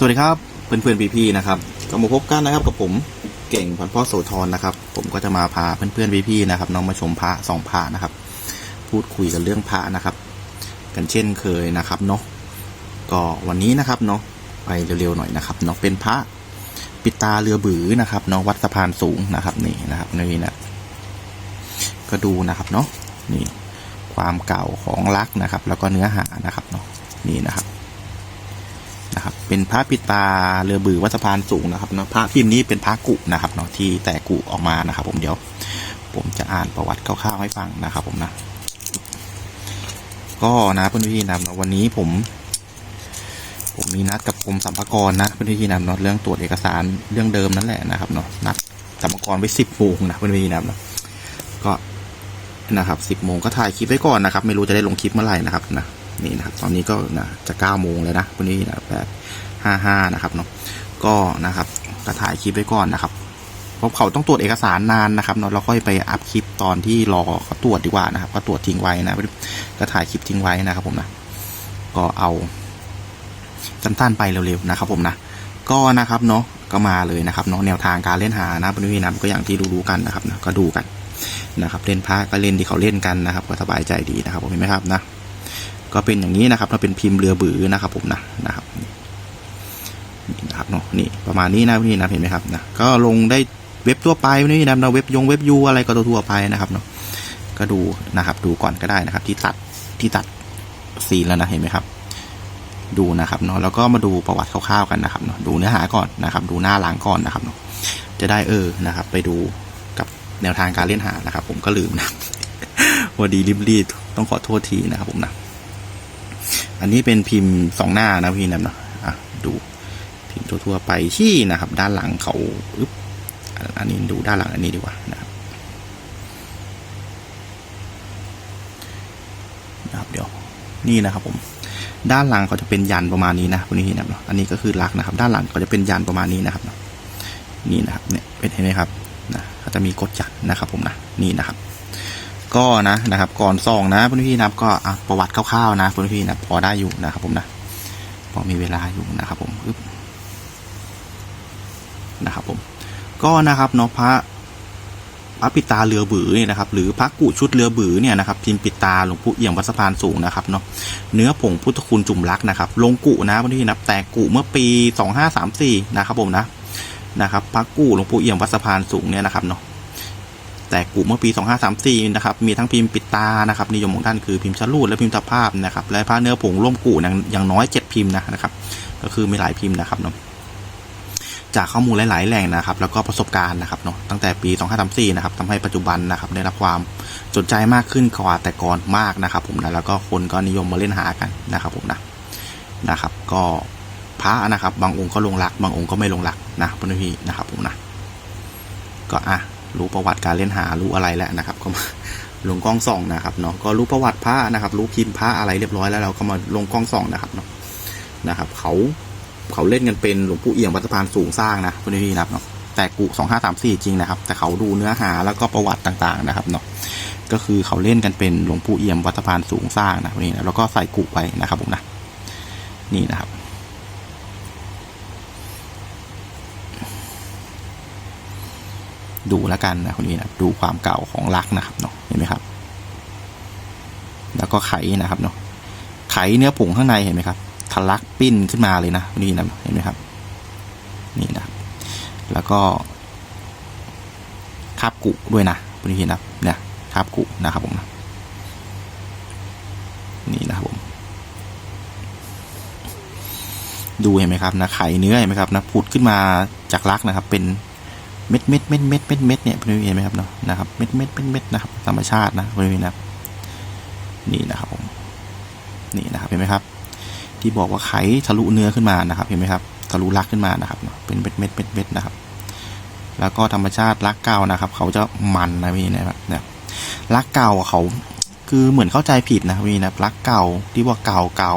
สวัสดีครับเพื่อนเพื่อนๆพี่ๆนะครับก็มาพบกันนะครับกับผมเก่งพันพ่อโสธรนะครับ ผมก็จะมาพาเพื่อนเพื่อนๆพี่ๆนะครับน้องมาชมพระสองพระนะครับ พูดคุยกันเรื่องพระนะครับ กันเช่นเคยนะครับเนาะก็วันนี้นะครับเนาะไปเร็วๆหน่อยนะครับเนาะเป็นพระปิตาเรือบือนะครับเนาะวัดสะพานสูงนะครับนี่นะครับนี่นะก็ดูนะครับเนาะนี่ความเก่าของลักษณ์นะครับ แล้วก็เนื้อหานะครับเนาะนี่นะครับ นะครับ เป็นพระปิตาเรือบือวัดสะพานสูงนะครับเนาะพระพิมพ์นี้เป็นพระกุนะครับเนาะที่แตกกุออกมานะครับ ผมเดี๋ยว ผมจะอ่านประวัติคร่าวๆให้ฟังนะครับ ผมนะก็นะเพื่อนพี่ๆนะวันนี้ผม ผมมีนัดกับกรมสัมภากรนะเพื่อนพี่นะเนาะเรื่องตรวจเอกสารเรื่องเดิมนั่นแหละนะครับเนาะนัดสัมภากรไว้สิบโมงนะเพื่อนพี่นะเนาะก็นะครับสิบโมงก็ถ่ายคลิปไว้ก่อนนะครับ ไม่รู้จะได้ลงคลิปเมื่อไหร่นะครับนะ นี่นะครับตอนนี้ก็นะจะเก้าโมงแล้วนะวันนี้นะแบบห้าห้านะครับเนาะก็นะครับก็ถ่ายคลิปไว้ก่อนนะครับเพราะเขาต้องตรวจเอกสารนานนะครับเนาะเราค่อยไปอัพคลิปตอนที่รอเขาตรวจดีกว่านะครับ ก็ตรวจทิ้งไว้นะก็ถ่ายคลิปทิ้งไว้นะครับผมนะก็เอาสั้นๆไปเร็วๆนะครับ ผมนะก็นะครับเนาะก็มาเลยนะครับเนาะแนวทางการเล่นหานะวันนี้นะก็อย่างที่รู้ๆกันนะครับนะก็ดูกันนะครับเล่นพระก็เล่นที่เขาเล่นกันนะครับ ก็สบายใจดีนะครับผมเห็นไหมครับนะ ก็เป็นอย่างนี้นะครับเราเป็นพิมพ์เรือบือนะครับผมนะนะครับนี่นะครับเนาะนี่ประมาณนี้นะพี่นะเห็นไหมครับนะก็ลงได้เว็บทั่วไปนี่นะเว็บยงเว็บยูอะไรก็ทั่วไปนะครับเนาะก็ดูนะครับ ดูก่อนก็ได้นะครับ ที่ตัดที่ตัดซีนแล้วนะเห็นไหมครับ ดูนะครับเนาะแล้วก็มาดูประวัติคร่าวๆกันนะครับเนาะดูเนื้อหาก่อนนะครับ ดูหน้าหลังก่อนนะครับเนาะจะได้เออนะครับ ไปดูกับแนวทางการเล่นหานะครับ ผมก็ลืมนะวันดีรีบๆต้องขอโทษทีนะครับผมนะ อันนี้เป็นพิมพ์สองหน้านะพี่นะเนาะอะดูพิมพ์ทั่วๆไปที่นะครับ ด้านหลังเขาอึ๊บอันนี้ดูด้านหลังอันนี้ดีกว่านะครับนะครับเดี๋ยวนี่นะครับผม ด้านหลังเขาจะเป็นยันประมาณนี้นะคุณนี่นะเนาะอันนี้ก็คือลักนะครับ ด้านหลังเขาจะเป็นยันประมาณนี้นะครับเนาะนี่นะครับเนี่ยเป็นเห็นไหมครับนะเขาจะมีกดยันนะครับผมนะนี่นะครับ ก็นะนะครับ ก่อนส่องนะเพื่อนพี่นะครับก็ประวัติคร่าวๆนะเพื่อนพี่นะพอได้อยู่นะครับ ผมนะพอมีเวลาอยู่นะครับ ผมนะครับ ผม ก็นะครับเนาะพระพระปิตาเรือบือเนี่ยนะครับ หรือพระกุชุดเรือบือเนี่ยนะครับพิมพ์ปิตาหลวงปู่เอี่ยมวัดสะพานสูงนะครับเนาะเนื้อผงพุทธคุณจุ่มรักนะครับลงกุนะเพื่อนพี่นะแต่กุเมื่อปีสองห้าสามสี่นะครับ ผมนะนะครับพระกุหลวงปู่เอี่ยมวัดสะพานสูงเนี่ยนะครับเนาะ แต่กลุ่มเมื่อปี 2534 นะครับ มีทั้งพิมพ์ปิดตานะครับนิยมของท่านคือพิมพ์ชลูดและพิมพ์ตะภาพนะครับและผ้าเนื้อผงร่วมกู่อย่างน้อย 7 พิมพ์นะครับ ก็คือมีหลายพิมพ์นะครับเนาะจากข้อมูลหลาย ๆ แหล่งนะครับ แล้วก็ประสบการณ์นะครับเนาะตั้งแต่ปี 2534 นะครับทำให้ปัจจุบันนะครับได้รับความสนใจมากขึ้นกว่าแต่ก่อนมากนะครับ ผมนะแล้วก็คนก็นิยมมาเล่นหากันนะครับ ผมนะนะครับ ก็พระนะครับ บางองค์ก็ลงหลัก บางองค์ก็ไม่ลงหลักนะพพี่นะครับ ผมนะก็อะ รู้ประวัติการเล่นหารู้อะไรแล้วนะครับ ก็มาลงกล้องส่องนะครับเนาะก็รู้ประวัติพระนะครับ รู้พิมพ์พระอะไรเรียบร้อยแล้วเราก็มาลงกล้องส่องนะครับเนาะนะครับ เขาเขาเล่นกันเป็นหลวงปู่เอี่ยมวัดสะพานสูงสร้างนะคุณพี่นะครับเนาะแต่กุสองห้าสามสี่จริงนะครับ แต่เขาดูเนื้อหาแล้วก็ประวัติต่างๆนะครับเนาะก็คือเขาเล่นกันเป็นหลวงปู่เอี่ยมวัดสะพานสูงสร้างนะนี่นะแล้วก็ใส่กุไปนะครับผมนะนี่นะครับ ดูแล้วกันนะคนนี้นะดูความเก่าของลักนะครับเนาะเห็นไหมครับ แล้วก็ไขนะครับเนาะไขเนื้อผงข้างในเห็นไหมครับทะลักปิ้นขึ้นมาเลยนะนี่นะเห็นไหมครับ นี่นะแล้วก็คาบกุด้วยนะคุณเห็นนะเนี่ยคาบกุนะครับผมนะนี่นะครับผม ดูเห็นไหมครับนะไขเนื้อเห็นไหมครับนะผุดขึ้นมาจากลักนะครับ เป็น เม็ดเม็ดเม็ดเม็ดเม็ดเม็ดเนี่ยพื่อนเห็นไหมครับเนาะนะครับเม็ดเม็ดเม็ดเม็ดนะครับธรรมชาตินะพื่นนะครับนี่นะครับผมนี่นะครับเห็นไหมครับ ที่บอกว่าไขทะลุเนื้อขึ้นมานะครับ เห็นไหมครับทะลุรักขึ้นมานะครับเป็นเม็ดเม็ดเม็ดเม็ดนะครับ แล้วก็ธรรมชาติรักเก่านะครับ เขาจะมันนะพี่นะครับเนี่ยรักเก่าเขาคือเหมือนเข้าใจผิดนะพี่นะรักเก่าที่ว่าเก่าเก่า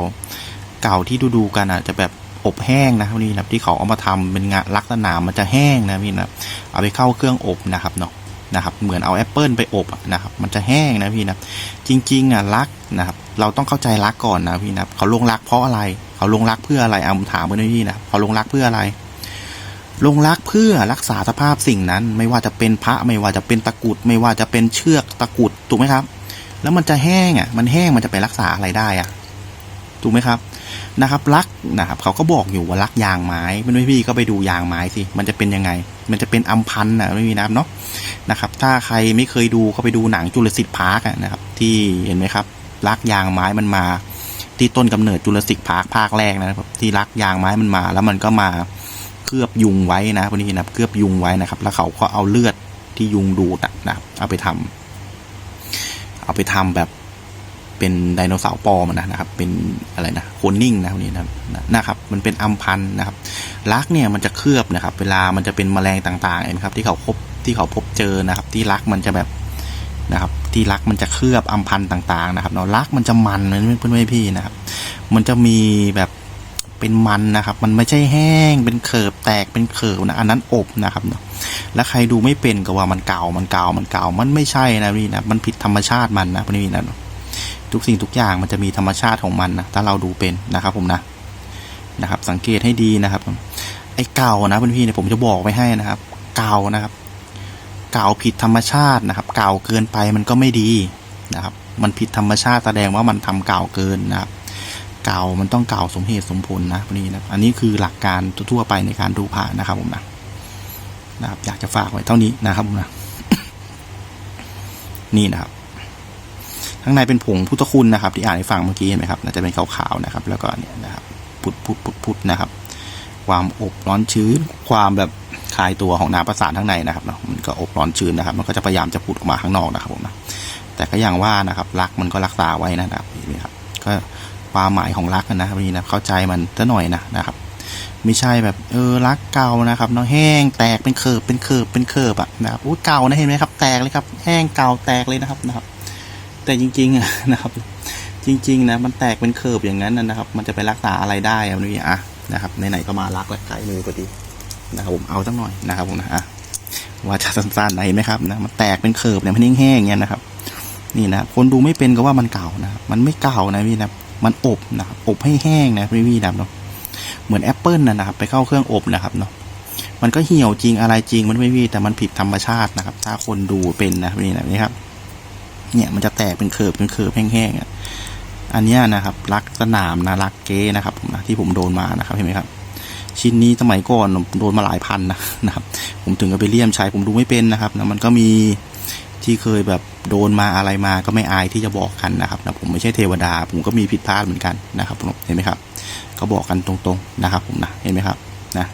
เก่าที่ดูดูกันอะจะแบบ อบแห้งนะครับนี่นะที่เขาเอามาทำเป็นงานลักษณะมันจะแห้งนะพี่นะเอาไปเข้าเครื่องอบนะครับเนาะนะครับ เหมือนเอาแอปเปิลไปอบนะครับมันจะแห้งนะพี่นะจริงๆอะรักนะครับ เราต้องเข้าใจรักก่อนนะพี่นะเขาลงรักเพราะอะไร เขาลงรักเพื่ออะไรเอาถามเพื่อนพี่นะเขาลงรักเพื่ออะไร ลงรักเพื่อรักษาสภาพสิ่งนั้น ไม่ว่าจะเป็นพระไม่ว่าจะเป็นตะกุด ไม่ว่าจะเป็นเชือกตะกุดถูกไหมครับ แล้วมันจะแห้งอะ มันแห้งมันจะไปรักษาอะไรได้อะถูกไหมครับ นะครับรักนะครับเขาก็บอกอยู่ว่ารักยางไม้ไม่รู้พี่ก็ไปดูยางไม้สิมันจะเป็นยังไง มันจะเป็นอัมพันธ์นะไม่มีน้ำเนาะนะครับ ถ้าใครไม่เคยดูก็ไปดูหนังจุลศิษย์พาร์คนะครับ ที่เห็นไหมครับรักยางไม้มันมา ที่ต้นกำเนิดจุลศิษย์พาร์คภาคแรกนะครับ ที่รักยางไม้มันมา แล้วมันก็มาเคลือบยุงไว้นะพวกนี้นะเคลือบยุงไว้นะครับ แล้วเขาก็เอาเลือดที่ยุงดูดนะเอาไปทำเอาไปทำแบบ เป็นไดโนเสาร์ปลอมนะนะครับ เป็นอะไรนะโคนนิ่งนะพวกนี้นะนะครับ มันเป็นอัมพันธ์นะครับรักเนี่ยมันจะเคลือบนะครับ เวลามันจะเป็นแมลงต่างๆเห็นครับ ที่เขาพบที่เขาพบเจอนะครับ ที่รักมันจะแบบนะครับ ที่รักมันจะเคลือบอัมพันธ์ต่างๆ นะครับเนาะรักมันจะมันนะเพื่อนๆพี่นะครับ มันจะมีแบบเป็นมันนะครับ มันไม่ใช่แห้ง เป็นเขิบแตกเป็นเขิบนะ อันนั้นอบนะครับเนาะ แล้วใครดูไม่เป็นก็ว่ามันเก่า มันเก่า มันเก่า มันไม่ใช่นะพี่นะ มันผิดธรรมชาติมันนะพี่นะ ทุกสิ่งทุกอย่างมันจะมีธรรมชาติของมันนะถ้าเราดูเป็นนะครับผมนะนะครับ สังเกตให้ดีนะครับ ไอ้เก่านะเพื่อนพี่เนี่ยผมจะบอกไว้ให้นะครับ เก่านะครับเก่าผิดธรรมชาตินะครับ เก่าเกินไปมันก็ไม่ดีนะครับ มันผิดธรรมชาติแสดงว่ามันทำเก่าเกินนะครับ เก่ามันต้องเก่าสมเหตุสมผลนะพวกนี้นะอันนี้คือหลักการทั่วไปในการดูพระนะครับผมนะนะครับ อยากจะฝากไว้เท่านี้นะครับผมนะนี่นะครับ ข้างในเป็นผงพุทธคุณนะครับ ที่อ่านให้ฟังเมื่อกี้เห็นไหมครับน่าจะเป็นขาวๆนะครับ แล้วก็เนี่ยนะครับพุดพุดพุดพุดนะครับ ความอบร้อนชื้น ความแบบคลายตัวของน้ำประสานข้างในนะครับเนาะมันก็อบร้อนชื้นนะครับ มันก็จะพยายามจะพุดออกมาข้างนอกนะครับผมนะแต่ก็อย่างว่านะครับรักมันก็รักษาไว้นะครับนี่ครับ ก็ความหมายของรักนะครับนี่นะเข้าใจมันซะหน่อยนะนะครับไม่ใช่แบบเออรักเก่านะครับเนาะแห้งแตกเป็นเคิร์บเป็นเคิร์บเป็นเคิร์บอะนะครับอุ้ยเก่านะเห็นไหมครับ แตกเลยครับ แห้งเก่าแตกเลยนะครับนะครับ แต่จริงๆอะนะครับ จริง ๆ นะ มันแตกเป็นเคิร์บอย่างนั้นนะนะครับ มันจะไปรักษาอะไรได้อะนี่อะนะครับไหนๆก็มารักแล้วใกล้มือพอดีนะครับผมเอาสักหน่อยนะครับผมนะอะว่าจะสั้นๆนะเห็นไหมครับนะมันแตกเป็นเคิร์บเนี่ยมันแห้งๆอย่างเงี้ยนะครับ นี่นะคนดูไม่เป็นก็ว่ามันเก่านะมันไม่เก่านะพี่นะมันอบนะครับอบให้แห้งนะพี่พี่นะเนาะเหมือนแอปเปิลนะครับ ไปเข้าเครื่องอบนะครับเนาะมันก็เหี่ยวจริงอะไรจริงมันไม่พี่แต่มันผิดธรรมชาตินะครับ ถ้าคนดูเป็นนะนี่นะนี่ครับ เนี่ยมันจะแตกเป็นเคิร์บเป็นเคิร์บแห้งๆอะอันนี้นะครับรักสนามนะรักเก้นะครับผมนะที่ผมโดนมานะครับเห็นไหมครับ ชิ้นนี้สมัยก่อนโดนมาหลายพันนะนะครับ ผมถึงกับไปเลี่ยมใช้ผมดูไม่เป็นนะครับนะมันก็มีที่เคยแบบโดนมาอะไรมาก็ไม่อายที่จะบอกกันนะครับนะผมไม่ใช่เทวดา ผมก็มีผิดพลาดเหมือนกันนะครับผมเห็นไหมครับ ก็บอกกันตรงๆนะครับ ผมนะเห็นไหมครับนะ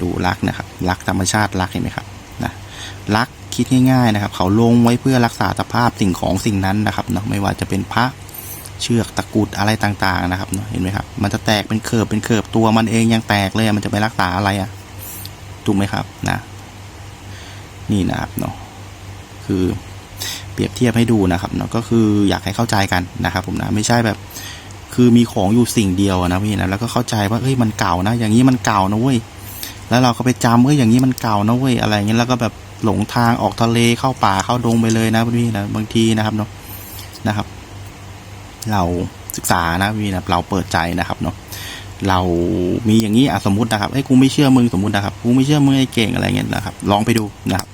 ดูรักนะครับ รักธรรมชาติรักเห็นไหมครับนะรัก คิดง่ายๆนะครับ เขาลงไว้เพื่อรักษาสภาพสิ่งของสิ่งนั้นนะครับเนาะไม่ว่าจะเป็นพระเชือกตะกุดอะไรต่างๆนะครับเนาะเห็นไหมครับ มันจะแตกเป็นเคิร์บเป็นเคิร์บตัวมันเองยังแตกเลยมันจะไปรักษาอะไรอะถูกไหมครับนะ นี่นะครับเนาะคือเปรียบเทียบให้ดูนะครับเนาะก็คืออยากให้เข้าใจกันนะครับ ผมนะไม่ใช่แบบ คือมีของอยู่สิ่งเดียวนะพี่นะแล้วก็เข้าใจว่าเฮ้ยมันเก่านะ อย่างนี้มันเก่านะเว้ยแล้วเราก็ไปจำเอ้ยอย่างนี้มันเก่านะเว้ยอะไรเงี้ยแล้วก็แบบ หลงทางออกทะเลเข้าป่าเข้าดงไปเลยนะพี่นะบางทีนะครับเนาะนะครับ เราศึกษานะพี่นะเราเปิดใจนะครับเนาะเรามีอย่างนี้อะสมมตินะครับไอ้กูไม่เชื่อมึงสมมตินะครับกูไม่เชื่อมึงไอ้เก่งอะไรเงี้ยนะครับ ลองไปดูนะครับ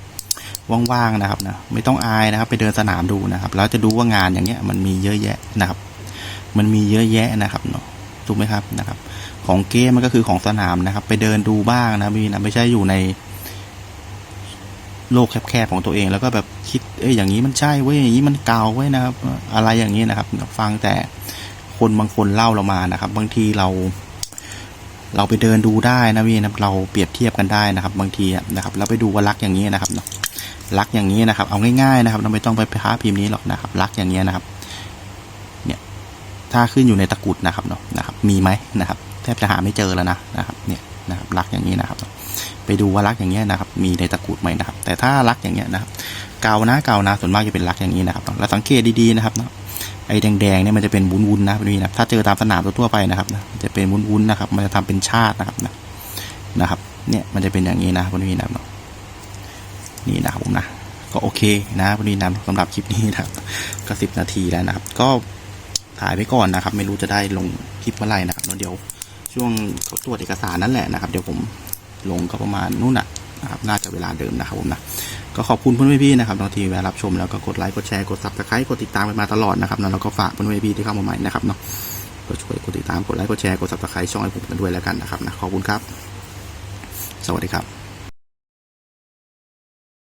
ว่างๆนะครับนะไม่ต้องอายนะครับ ไปเดินสนามดูนะครับ แล้วจะดูว่างานอย่างเงี้ย มันมีเยอะแยะนะครับ มันมีเยอะแยะนะครับเนาะถูกไหมครับนะครับ ของเกมมันก็คือของสนามนะครับ ไปเดินดูบ้างนะพี่นะไม่ใช่อยู่ใน โลกแคบๆของตัวเอง แล้วก็แบบคิดเอ้ยอย่างนี้มันใช่เว้ยอย่างนี้มันเก่าเว้ยนะครับ อะไรอย่างนี้นะครับ ฟังแต่คนบางคนเล่าเรามานะครับ บางทีเรา เราไปเดินดูได้นะพี่นะเราเปรียบเทียบกันได้นะครับ บางทีนะครับ เราไปดูว่ารักอย่างนี้นะครับเนาะรักอย่างนี้นะครับ เอาง่ายๆนะครับ เราไม่ต้องไปพาพิมพ์นี้หรอกนะครับ รักอย่างนี้นะครับ เนี่ย ถ้าขึ้นอยู่ในตะกุดนะครับเนาะนะครับ มีไหมนะครับ แทบจะหาไม่เจอแล้วนะนะครับ เนี่ยนะครับ รักอย่างนี้นะครับ ไปดูว่ารักอย่างเงี้ยนะครับ มีในตะกรุดไหมนะครับ แต่ถ้ารักอย่างเงี้ยนะครับเกานะเกานะส่วนมากจะเป็นรักอย่างนี้นะครับเราสังเกตดีๆนะครับเนาะไอ้แดงๆเนี่ยมันจะเป็นวุ้นๆนะพี่นะถ้าเจอตามสนามทั่วไปนะครับนะจะเป็นวุ้นๆนะครับ มันจะทำเป็นชาตินะครับนะนะครับ เนี่ยมันจะเป็นอย่างนี้นะพี่นะนี่นะครับผมนะก็โอเคนะวันนี้นะสำหรับคลิปนี้นะครับ ก็สิบนาทีแล้วนะครับ ก็ถ่ายไว้ก่อนนะครับ ไม่รู้จะได้ลงคลิปเมื่อไหร่นะครับเดี๋ยวช่วงเขาตรวจเอกสารนั่นแหละนะครับ เดี๋ยวผม ลงก็ประมาณนู่นน่ะนะครับน่าจะเวลาเดิมนะครับผมนะก็ขอบคุณเพื่อนพี่นะครับที่แวะรับชมแล้วก็กดไลค์กดแชร์กดซับสไครต์กดติดตามไปมาตลอดนะครับแล้วก็ฝากเพื่อนพี่ที่เข้ามาใหม่นะครับเนาะก็ช่วยกดติดตามกดไลค์กดแชร์กดซับสไครต์ช่องให้ผมกันด้วยแล้วกันนะครับนะขอบคุณครับ สวัสดีครับ